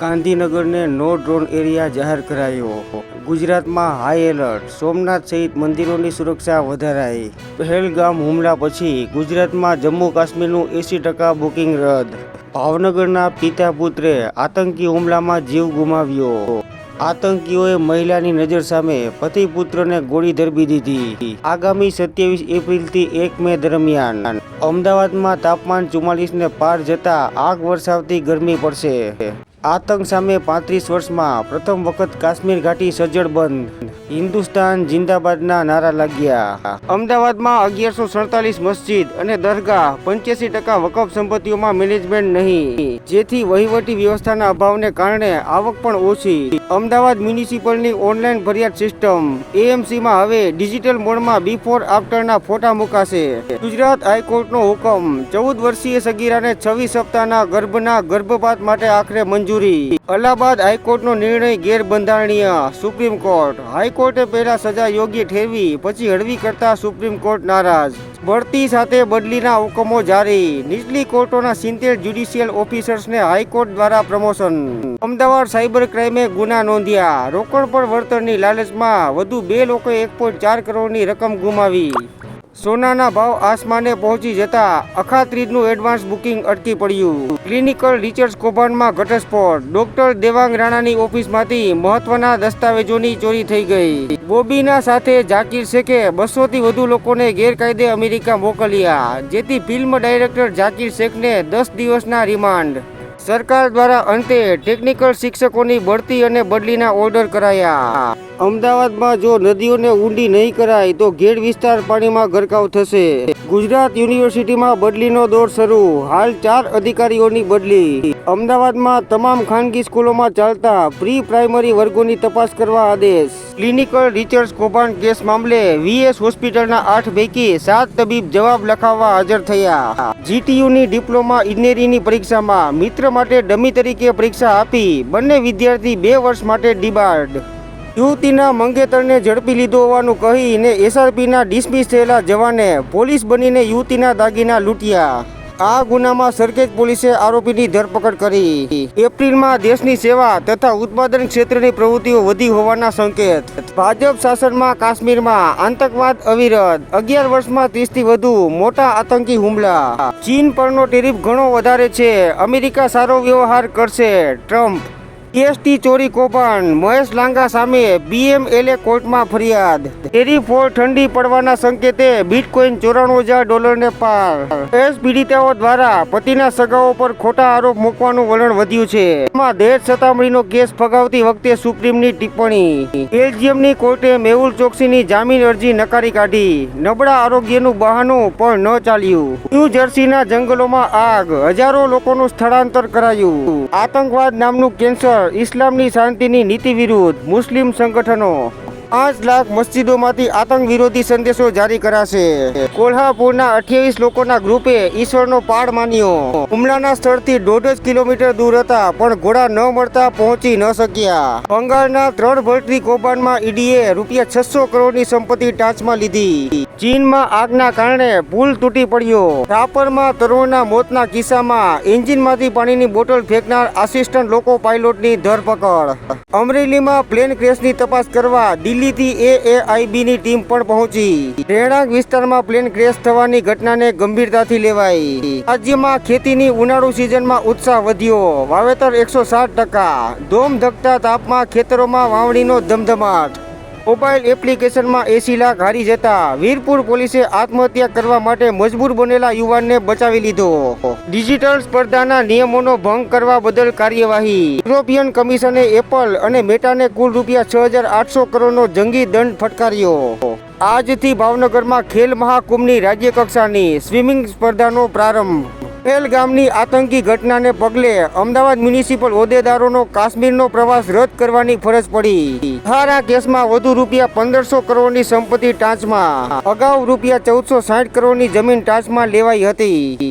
ગાંધીનગરને નો drone area જાહેર કરાયો. ગુજરાતમાં હાઈ એલર્ટ, સોમનાથ સહિત મંદિરોની સુરક્ષા વધારાઈ. પહેલગામ હુમલા પછી ગુજરાતમાં જમ્મુ કાશ્મીરનું એંસી ટકા બુકિંગ રદ. ભાવનગરના પિતા પુત્રે આતંકી હુમલામાં જીવ ગુમાવ્યો. આતંકીઓએ મહિલાની નજર સામે પતિ પુત્રને ગોળી ધરબી દીધી. આગામી સત્યાવીસ એપ્રિલથી એક મે દરમિયાન. અમદાવાદમાં તાપમાન ચુમ્માલીસને પાર જતા આગ વરસાવતી ગરમી પડશે. આતંક સામે પાંત્રીસ વર્ષમાં પ્રથમ વખત કાશ્મીર ઘાટી સજ્જડ બંધ. હિન્દુસ્તાન જિંદાબાદના નારા લાગ્યા. અમદાવાદમાં અગિયારસો સડતાલીસ મસ્જિદ અને દરગાહ પંચ્યાસી ટકા વકફ સંપત્તિઓમાં મેનેજમેન્ટ નહીં. જેથી વહીવટી વ્યવસ્થાના અભાવને કારણે આવક પણ ઓછી. અમદાવાદ મ્યુનિસિપલની ઓનલાઈન ફરિયાદ સિસ્ટમ. એએમસીમાં હવે ડિજિટલ મોડમાં બિફોર આફ્ટરના ફોટા મુકાશે. ગુજરાત હાઈકોર્ટનો હુકમ. ચૌદ વર્ષીય સગીરાને છવ્વીસ સપ્તાહના ગર્ભના ગર્ભપાત માટે આખરે મંજૂરી અલ્હાબાદ હાઈકોર્ટનો નિર્ણય ગેરબંધારણીય. Supreme court. હાઈકોર્ટે પહેલા સજા યોગ્ય ઠેરવી, પછી હળવી કરતા સુપ્રીમ કોર્ટ નારાજ. બઢતી સાથે બદલીના હુકમો જારી. નીચલી કોર્ટોના સિત્તેર જ્યુડિશિયલ ઓફિસર્સને હાઈકોર્ટ દ્વારા પ્રમોશન. અમદાવાદ સાયબર ક્રાઇમે ગુના નોંધ્યા. રોકડ પર વળતરની લાલચમાં વધુ બે લોકોએ એક પોઈન્ટ ચાર કરોડની રકમ ગુમાવી. સોનાના ભાવ આસમાને પહોંચી જતા અખાત્રીજનું એડવાન્સ બુકિંગ અટકી પડ્યું. ક્લિનિકલ રિસર્ચ કૌભાંડમાં ઘટસ્ફોટ. ડોક્ટર દેવાંગ રાણાની ઓફિસમાંથી મહત્વના દસ્તાવેજોની ચોરી થઈ ગઈ. બોબીના સાથે જાકીર શેખે બસોથી વધુ લોકોને ગેરકાયદે અમેરિકા મોકલ્યા. જેથી ફિલ્મ ડાયરેક્ટર જાકીર શેખને દસ દિવસના રિમાન્ડ. સરકાર દ્વારા અંતે ટેકનિકલ શિક્ષકોની બઢતી અને બદલીના ઓર્ડર કરાયા. અમદાવાદમાં જો નદીઓને ઊંડી નહીં કરાય, તો ઘેડ વિસ્તાર પાણીમાં ગરકાવ થશે. ગુજરાત યુનિવર્સિટીમાં બદલીનો દોર શરૂ. હાલ ચાર અધિકારીઓની બદલી. અમદાવાદમાં તમામ ખાનગી સ્કૂલોમાં ચાલતા પ્રી પ્રાઇમરી વર્ગોની તપાસ કરવા આદેશ. ક્લિનિકલ રિસર્ચ કૌભાંડ કેસ મામલે વીએસ હોસ્પિટલના આઠ પૈકી સાત તબીબ જવાબ લખાવવા હાજર થયા. જીટીયુની ડિપ્લોમા ઇજનેરીની પરીક્ષામાં મિત્ર માટે ડમી તરીકે પરીક્ષા આપી, બંને વિદ્યાર્થી બે વર્ષ માટે ડિબાર્ડ. યુવતીના મંગેતરને ઝડપી લીધો હોવાનું કહીને એસઆરપીના ડિસમિસ થયેલા જવાને પોલીસ બનીને યુવતીના દાગીના લૂંટ્યા. આ ગુનામાં સરખેજ પોલીસે આરોપીની ધરપકડ કરી. એપ્રિલમાં દેશની સેવા તથા ઉત્પાદન ક્ષેત્રની પ્રવૃત્તિઓ વધી હોવાના સંકેત. ભાજપ શાસનમાં કાશ્મીરમાં આતંકવાદ અવિરત. અગિયાર વર્ષમાં ત્રીસથી વધુ મોટા આતંકી હુમલા. ચીન પરનો ટેરિફ ઘણો વધારે છે. અમેરિકા સારો વ્યવહાર કરશે. ટ્રમ્પ જીએસટી ચોરી કૌભાંડ. મહેશ લાંગા સામે બીએમએલએ કોર્ટમાં ફરિયાદ. ટેરી ફોર ઠંડી પડવાના સંકેતે બિટકોઇન ચોરાણું હજાર ડોલરને પાર. એસ પીડિતાઓ દ્વારા પતિના સગાઓ પર ખોટા આરોપ મૂકવાનું વલણ વધ્યું છે. એમાં દેશ સતામણીનો કેસ ફગાવતી વખતે સુપ્રીમની ટિપ્પણી. બેલ્જિયમની કોર્ટે મેહુલ ચોકસીની જામીન અરજી નકારી કાઢી. નબળા આરોગ્યનું બહાનું પણ ન ચાલ્યું. ન્યૂ જર્સીના જંગલોમાં આગ. હજારો લોકોનું સ્થળાંતર કરાયું. આતંકવાદ નામનું કેન્સર ઇસ્લામની શાંતિની નીતિ વિરુદ્ધ મુસ્લિમ સંગઠનો પાંચ લાખ મસ્જિદોમાંથી આતંક વિરોધી સંદેશો જારી કરાશે. કોલ્હાપુરના અઠ્યાવીસ લોકોના ગ્રુપે ઈશ્વરનો પાડ માન્યો. હુમલાના સ્થળથી દોઢ જ કિલોમીટર દૂર હતા, પણ ઘોડા ન મળતા પહોંચી ન શક્યા. બંગાળના ત્રણ ભરતી કૌભાંડમાં ઈડીએ રૂપિયા છસો કરોડની સંપત્તિ ટાંચમાં લીધી. ચીનમાં આગના કારણે પુલ તૂટી પડ્યો. રાપરમાં તરુણના મોતના કિસ્સામાં એન્જિનમાંથી પાણીની બોટલ ફેંકનાર આસિસ્ટન્ટ લોકો પાયલોટની ધરપકડ. અમરેલીમાં પ્લેન ક્રેશની તપાસ કરવા દિલ્હીથી એએઆઈબીની ટીમ પણ પહોંચી. રહેણાંક વિસ્તારમાં પ્લેન ક્રેશ થવાની ઘટનાને ગંભીરતાથી લેવાઈ. રાજ્યમાં ખેતીની ઉનાળુ સિઝનમાં ઉત્સાહ વધ્યો. વાવેતર એકસો સાત ટકા. ધોમ ધકતા તાપમાં ખેતરોમાં વાવણીનો ધમધમાટ. મોબાઈલ એપ્લિકેશનમાં એસી લાખ હારી જતા વીરપુર પોલીસે આત્મહત્યા કરવા માટે મજબૂર બનેલા યુવાનને બચાવી લીધો. ડિજિટલ સ્પર્ધાના નિયમોનો ભંગ કરવા બદલ કાર્યવાહી. યુરોપિયન કમિશને એપલ અને મેટાને કુલ રૂપિયા છ હજાર આઠસો કરોડનો જંગી દંડ ફટકાર્યો. આજથી ભાવનગરમાં ખેલ મહાકુંભની રાજ્યકક્ષાની સ્વિમિંગ સ્પર્ધાનો પ્રારંભ. પહેલગામની આતંકી ઘટનાને પગલે અમદાવાદ મ્યુનિસિપલ હોદ્દેદારોનો કાશ્મીરનો પ્રવાસ રદ કરવાની ફરજ પડી. હારા કેસમાં વધુ રૂપિયા પંદરસો કરોડની સંપત્તિ ટાંચમાં, અગાઉ રૂપિયા ચૌદસો સાઠ કરોડની જમીન ટાંચમાં લેવાઈ હતી.